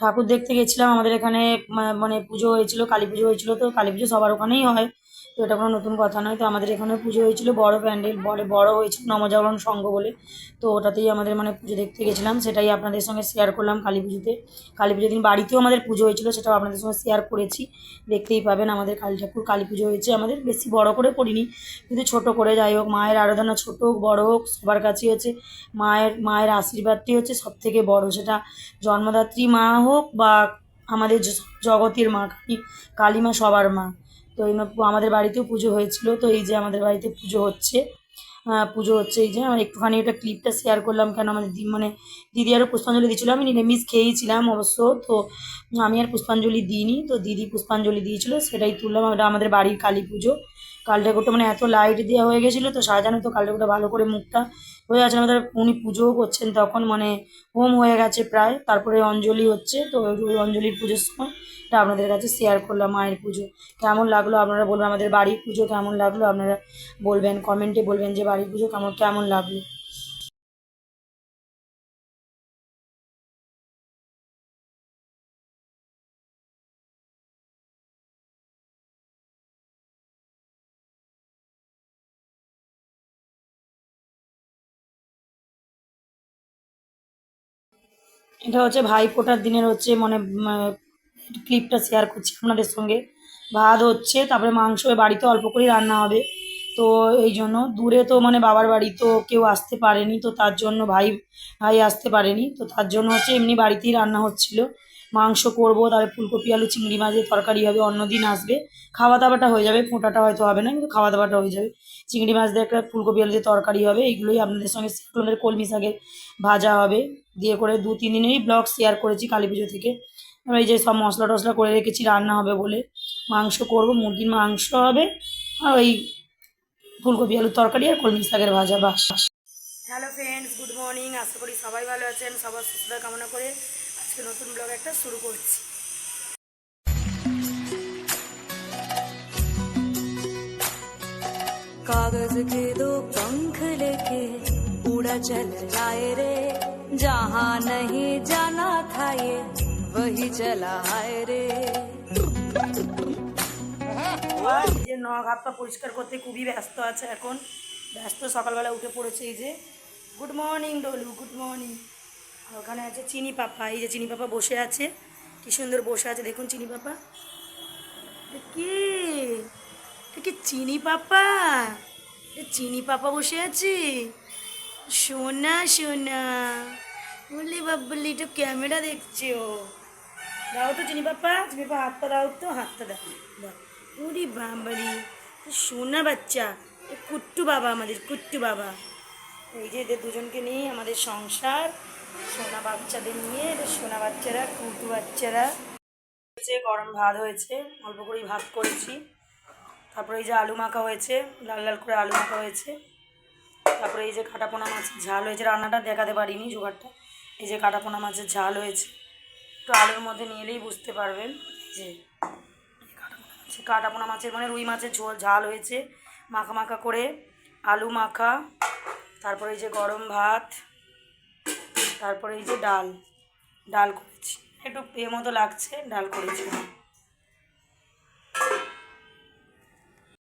ঠাকুর দেখতে গেছিলাম, আমাদের এখানে মানে পুজো হয়েছিল, কালী পুজো হয়েছিল তো, কালী পুজো সবার ওখানেই হয়। তো এটা কোনো নতুন কথা নয়, তো আমাদের এখানে পুজো হয়েছিল বড় প্যান্ডেল, বড় বড় হয়েছিল নবজাগরণ সংঘ বলে। তো ওটাতেই আমাদের মানে পুজো দেখতে গেছিলাম, সেটাই আপনাদের সঙ্গে শেয়ার করলাম কালী পুজোতে। কালী পুজোর দিন বাড়িতেও আমাদের পুজো হয়েছিল, সেটাও আপনাদের সঙ্গে শেয়ার করেছি। দেখতেই পাবেন আমাদের কালী ঠাকুর, কালী পুজো হয়েছে, আমাদের বেশি বড় করে করিনি, কিন্তু ছোট করে যাই হোক, মায়ের আরাধনা ছোট হোক, বড় হোক, সবার কাছেই হচ্ছে। মায়ের মায়ের আশীর্বাদটি হচ্ছে সব থেকে বড়, সেটা জন্মদাত্রী মা হোক বা আমাদের জগতের মা, কালী কালী মা সবার মা। তো এই আমাদের বাড়িতেও পুজো হয়েছিল, তো এই যে আমাদের বাড়িতে পুজো হচ্ছে পুজো হচ্ছে এই যে। আমি একটুখানি এটা ক্লিপটা শেয়ার করলাম কেন আমাদের মানে দিদি আরও পুষ্পাঞ্জলি দিয়েছিল। আমি নিরামিষ খেয়েছিলাম অবশ্য, তো আমি আর পুষ্পাঞ্জলি দিইনি, তো দিদি পুষ্পাঞ্জলি দিয়েছিল, সেটাই তুললাম। ওটা আমাদের বাড়ির কালী পুজো। কাল মানে এত লাইট দেওয়া হয়ে গেছিল, তো সাজানো তো কাল ভালো করে মুখটা হয়ে আছে আমাদের উনি পুজোও করছেন তখন মানে হোম হয়ে গেছে প্রায়। তারপরে অঞ্জলি হচ্ছে, তো ওই অঞ্জলির পুজোর সময় এটা আপনাদের কাছে শেয়ার করলাম, মায়ের পুজো। কেমন লাগল আপনারা বলবেন আমাদের বাড়ির পুজো কেমন লাগল? আপনারা বলবেন কমেন্টে বলবেন যে বাড়ির পুজো কেমন কেমন লাগল? এটা হচ্ছে ভাইফোঁটার দিনের হচ্ছে মানে ক্লিপটা শেয়ার করছি আপনাদের সঙ্গে। ভাত হচ্ছে, তারপরে মাংস বাড়িতে অল্প করেই রান্না হবে। তো এই জন্য দূরে তো মানে বাবার বাড়ি তো কেউ আসতে পারেনি, তো তার জন্য ভাই ভাই আসতে পারেনি, তো তার জন্য হচ্ছে এমনি বাড়িতেই রান্না হচ্ছিল। মাংস করব, তারপরে ফুলকপি, আলু, চিংড়ি মাছের তরকারি হবে অন্যদিন আসবে। খাওয়া দাওয়াটা হয়ে যাবে, ফোঁটাটা হয়তো হবে না, কিন্তু খাওয়া দাওয়াটা হয়ে যাবে। চিংড়ি মাছ দিয়ে একটা ফুলকপি, আলু দিয়ে তরকারি হবে, এইগুলোই আপনাদের সঙ্গে আমাদের কলমি শাকের ভাজা হবে, দিয়ে করে দু, তিন দিনেরই ব্লগ শেয়ার করেছি কালী পুজো থেকে। আর এই যে সব মশলা টশলা করে রেখেছি, রান্না হবে বলে। মাংস করব, মুরগির মাংস হবে, আর ওই ফুলকপি আলুর তরকারি আর কলমি শাকের ভাজা বাস হ্যালো ফ্রেন্ডস গুড মর্নিং আশা করি সবাই ভালো আছেন সবার সুস্থতা কামনা করে আজকে নতুন ব্লগ একটা শুরু করছি कागज के दो पंख लेके उड़ा चल आए रे जहाँ नहीं जाना था ये वही चला आए रे যে নখ হাত পা পরিষ্কার করতে খুবই ব্যস্ত আছে এখন। ব্যস্ত সকালবেলা উঠে পড়েছে এই যে। Good morning Dolu good morning ওখানে আছে চিনি পাপা। এই যে চিনি পাপা বসে আছে। কি সুন্দর বসে আছে, দেখুন চিনি পাপা। কি? কি চিনি পাপা? চিনি পাপা বসে আছে? সোনা সোনা। বলি বাবলি তো ক্যামেরা দেখছে। ও দাও তো চিনি পাপা। চিনি পাপা, হাতটা দাও তো হাতটা দাও। উরি বাবারি সোনা বাচ্চা কুট্টু বাবা আমাদের, কুট্টু বাবা। এই যে এদের দুজনকে নিয়ে আমাদের সংসার, সোনা বাচ্চাদের নিয়ে এদের সোনা বাচ্চারা কুটু বাচ্চারা। হয়েছে, গরম ভাত হয়েছে, অল্প করেই ভাত করেছি। তারপরে এই যে আলু মাখা হয়েছে, লাল লাল করে আলু মাখা হয়েছে। তারপরে এই যে কাটাপোনা মাছের ঝাল হয়েছে, রান্নাটা দেখাতে পারিনি জোগাড়টা। এই যে কাটাপোনা মাছের ঝাল হয়েছে। একটু আলুর মধ্যে নিয়ে এলেই বুঝতে পারবেন যে কাটাপোনা মাছের মানে রুই মাছের ঝোল, ঝাল হয়েছে। মাখা মাখা করে আলু মাখা, তারপরে এই যে গরম ভাত, তারপরে এই যে ডাল। ডাল করেছি। একটু এ মতো লাগছে, ডাল করেছি।